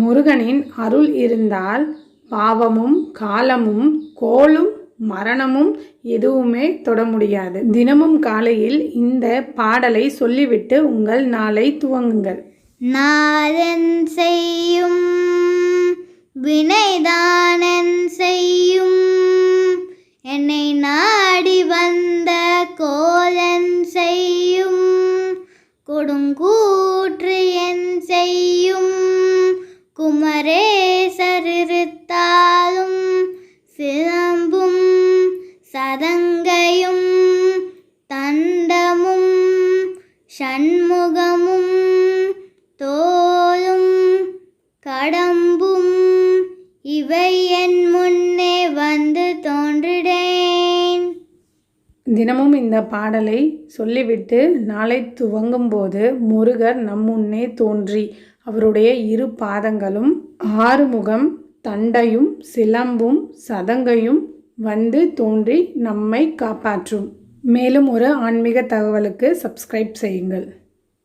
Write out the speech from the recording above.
முருகனின் அருள் இருந்தால் பாவமும் காலமும் கோலும் மரணமும் எதுவுமே தொட முடியாது. தினமும் காலையில் இந்த பாடலை சொல்லிவிட்டு உங்கள் நாளை துவங்குங்கள். நாதன் செய்யும் வினைதானன் செய்யும் என்னை நாடி வந்த கோலன் செய்யும் கொடுங்கூற்று என் செய்யும் குமரேசரிருத்தாலும் சிலம்பும் சதங்கையும் தண்டமும் ஷண்முகமும் தோலும் கடம்பும் இவை என் முன்னே வந்து தோன்றிடேன் தினமும் இந்த பாடலை சொல்லிவிட்டு நாளை துவங்கும்போது முருகர் நம் முன்னே தோன்றி அவருடைய இரு பாதங்களும் ஆறுமுகம் தண்டையும் சிலம்பும் சதங்கையும் வந்து தோன்றி நம்மை காப்பாற்றும். மேலும் ஒரு ஆன்மீக தகவலுக்கு சப்ஸ்கிரைப் செய்யுங்கள்.